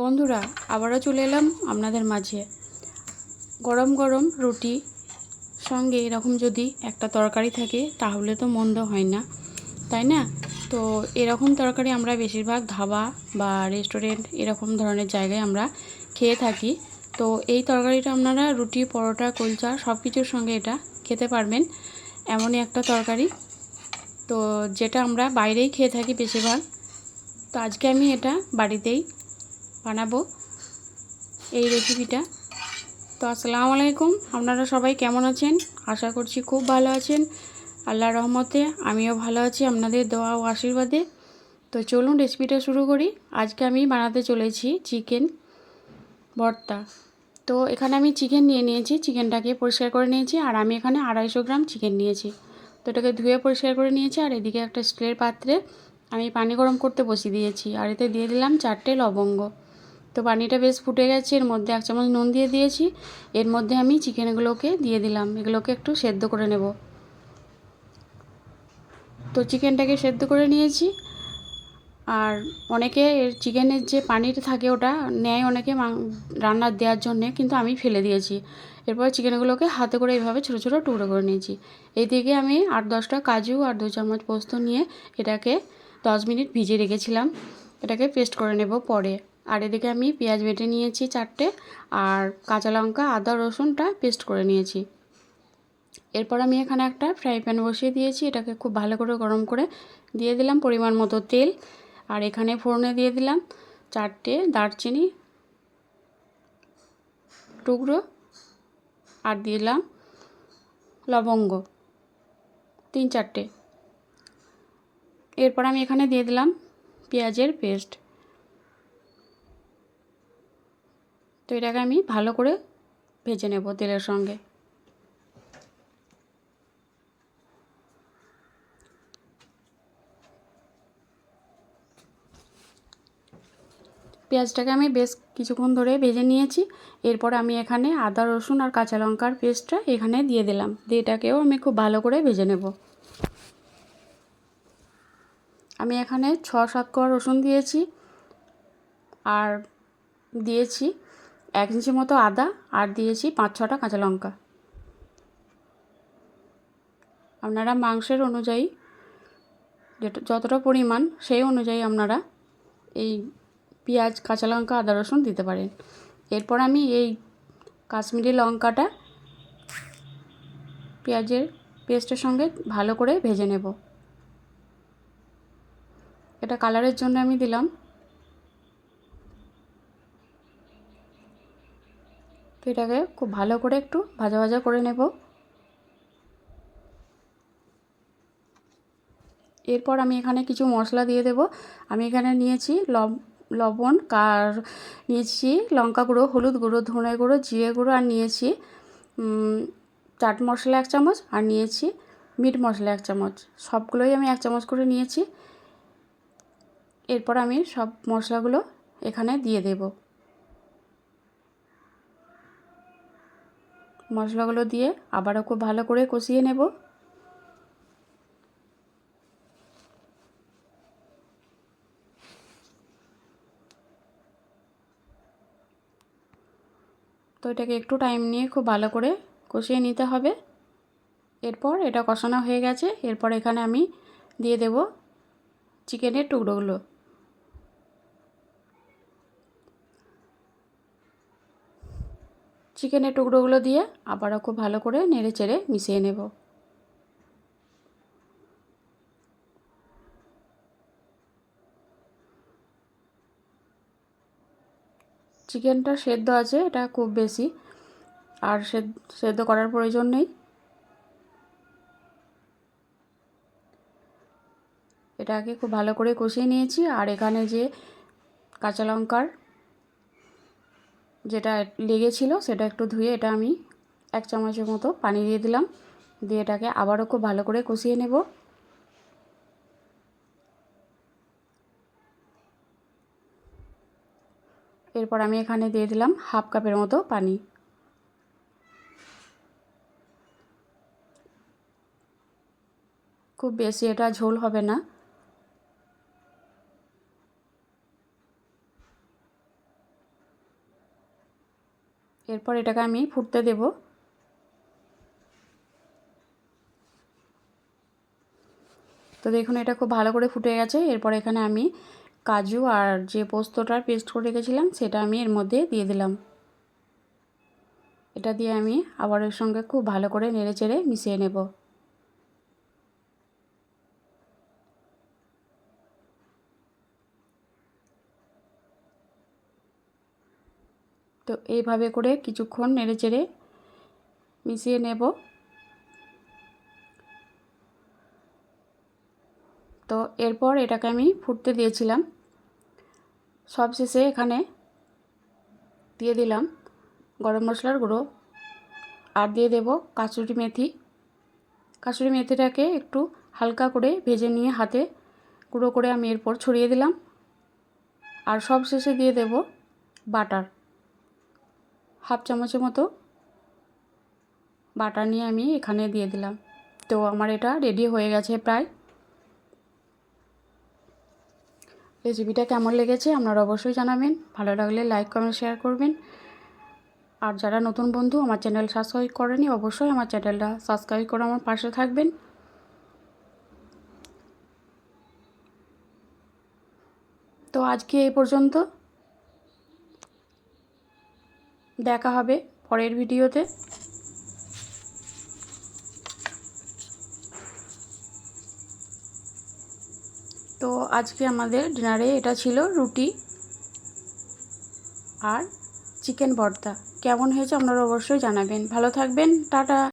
বন্ধুরা, আবারও চলে এলাম আপনাদের মাঝে। গরম গরম রুটি সঙ্গে এরকম যদি একটা তরকারি থাকে, তাহলে তো মন্দ হয় না, তাই না? তো এরকম তরকারি আমরা বেশিরভাগ ধাবা বা রেস্টুরেন্ট এরকম ধরনের জায়গায় আমরা খেয়ে থাকি। তো এই তরকারিটা আপনারা রুটি, পরোটা, কুলচা সব কিছুর সঙ্গে এটা খেতে পারবেন, এমনই একটা তরকারি। তো যেটা আমরা বাইরেই খেয়ে থাকি বেশিরভাগ। তো আজকে আমি এটা বাড়িতেই বানাবো এই রেসিপিটা তো আসসালামু আলাইকুম, আপনারা সবাই কেমন আছেন? আশা করছি খুব ভালো আছেন। আল্লাহর রহমতে আমিও ভালো আছি, আপনাদের দোয়া ও আশীর্বাদে। তো চলুন রেসিপিটা শুরু করি। আজকে আমি বানাতে চলেছি চিকেন ভর্তা। তো এখানে আমি চিকেন নিয়ে নিয়েছি চিকেনটাকে পরিষ্কার করে নিয়েছি, আর আমি এখানে আড়াইশো গ্রাম চিকেন নিয়েছি। তো এটাকে ধুয়ে পরিষ্কার করে নিয়েছি, আর এদিকে একটা স্টিলের পাত্রে আমি পানি গরম করতে বসিয়ে দিয়েছি, আর এতে দিয়ে দিলাম চারটে লবঙ্গ। তো পানিটা বেশ ফুটে গেছে, এর মধ্যে এক চামচ নুন দিয়ে দিয়েছি, এর মধ্যে আমি চিকেনগুলোকে দিয়ে দিলাম, এগুলোকে একটু সেদ্ধ করে নেব। তো চিকেনটাকে সেদ্ধ করে নিয়েছি, আর অনেকে এর চিকেনের যে পানিটা থাকে ওটা নেয় অনেকে রান্না দেওয়ার জন্যে, কিন্তু আমি ফেলে দিয়েছি। এরপর চিকেনগুলোকে হাতে করে এইভাবে ছোটো ছোটো টুকরো করে নিয়েছি। এইদিকে আমি আট দশটা কাজু আর দু চামচ পোস্ত নিয়ে এটাকে দশ মিনিট ভিজিয়ে রেখেছিলাম, এটাকে পেস্ট করে নেব পরে। আর এদিকে আমি পেঁয়াজ বেটে নিয়েছি চারটে আর কাঁচা লঙ্কা, আদা, রসুনটা পেস্ট করে নিয়েছি। এরপর আমি এখানে একটা ফ্রাই প্যান বসিয়ে দিয়েছি, এটাকে খুব ভালো করে গরম করে দিয়ে দিলাম পরিমাণ মতো তেল। আর এখানে ফোড়নে দিয়ে দিলাম চারটে দারচিনি টুকরো আর দিলাম লবঙ্গ, তিন চারটে। এরপর আমি এখানে দিয়ে দিলাম পেঁয়াজের পেস্ট তো এটাকে আমি ভালো করে ভেজে নেব তেলের সঙ্গে। পেঁয়াজটাকে আমি বেশ কিছুক্ষণ ধরে ভেজে নিয়েছি। এরপর আমি এখানে আদা, রসুন আর কাঁচা লঙ্কার পেস্টটা এখানে দিয়ে দিলাম। দিয়ে এটাকেও আমি খুব ভালো করে ভেজে নেব। আমি এখানে ছ, সাত কোয়া রসুন দিয়েছি আর দিয়েছি এক ইঞ্চি মতো আদা আর দিয়েছি পাঁচ ছটা কাঁচা লঙ্কা। আপনারা মাংসের অনুযায়ী যেটা যতটা পরিমাণ সেই অনুযায়ী আপনারা এই পেঁয়াজ, কাঁচা লঙ্কা, আদা, রসুন দিতে পারেন। এরপর আমি এই কাশ্মীরি লঙ্কাটা পেঁয়াজের পেস্টের সঙ্গে ভালো করে ভেজে নেব। এটা কালারের জন্য আমি দিলাম তো এটাকে খুব ভালো করে একটু ভাজা ভাজা করে নেব। এরপর আমি এখানে কিছু মশলা দিয়ে দেব। আমি এখানে নিয়েছি লব, লবণ কার নিয়েছি লঙ্কা গুঁড়ো, হলুদ গুঁড়ো, ধনে গুঁড়ো, জিরে গুঁড়ো আর নিয়েছি চাট মশলা এক চামচ আর নিয়েছি মিট মশলা এক চামচ। সবগুলোই আমি এক চামচ করে নিয়েছি। এরপর আমি সব মশলাগুলো এখানে দিয়ে দেব। মশলাগুলো দিয়ে আবারও খুব ভালো করে কষিয়ে নেব। তো এটাকে একটু টাইম নিয়ে খুব ভালো করে কষিয়ে নিতে হবে। এরপর এটা কষানো হয়ে গেছে। এরপর এখানে আমি দিয়ে দেব চিকেনের টুকরোগুলো। চিকেনের টুকরোগুলো দিয়ে আবারও খুব ভালো করে নেড়ে চেড়ে মিশিয়ে নেব। চিকেনটা সেদ্ধ আছে, এটা খুব বেশি। আর সেদ্ধ করার প্রয়োজন নেই। এটাকে খুব ভালো করে কষিয়ে নিয়েছি। আর এখানে যে কাঁচা লঙ্কার যেটা লেগেছিল সেটা একটু ধুয়ে এটা আমি এক চামচের মতো পানি দিয়ে দিলাম। দিয়ে এটাকে আবারও খুব ভালো করে কষিয়ে নেব। এরপর আমি এখানে দিয়ে দিলাম হাফ কাপের মতো পানি। খুব বেশি এটা ঝোল হবে না। এরপর এটাকে আমি ফুটতে দেব। তো দেখুন, এটা খুব ভালো করে ফুটে গেছে। এরপর এখানে আমি কাজু আর যে পোস্তটা পেস্ট করে রেখেছিলাম, সেটা আমি এর মধ্যে দিয়ে দিলাম। এটা দিয়ে আমি আবারের সঙ্গে খুব ভালো করে নেড়ে চেড়ে মিশিয়ে নেব। তো এইভাবে করে কিছুক্ষণ নেড়ে চেড়ে মিশিয়ে নেব। তো এরপর এটাকে আমি ফুটতে দিয়েছিলাম। সব শেষে এখানে দিয়ে দিলাম গরম মশলার গুঁড়ো আর দিয়ে দেব কাসুরি মেথি। কাসুরি মেথিটাকে একটু হালকা করে ভেজে নিয়ে হাতে গুঁড়ো করে আমি এরপর ছড়িয়ে দিলাম। আর সব শেষে দিয়ে দেব বাটার। হাফ চামচের মতো বাটার নিয়ে আমি এখানে দিয়ে দিলাম। তো আমার এটা রেডি হয়ে গেছে প্রায়। রেসিপিটা কেমন লেগেছে আপনারা অবশ্যই জানাবেন। ভালো লাগলে লাইক কমেন্ট শেয়ার করবেন। আর যারা নতুন বন্ধু আমার চ্যানেল সাবস্ক্রাইব করেনি, অবশ্যই আমার চ্যানেলটা সাবস্ক্রাইব করে আমার পাশে থাকবেন। তো আজকে এই পর্যন্ত। দেখা হবে পরের ভিডিওতে। তো আজকে আমাদের ডিনারে এটা ছিল রুটি আর চিকেন ভর্তা। কেমন হয়েছে আপনারা অবশ্যই জানাবেন। ভালো থাকবেন, টাটা।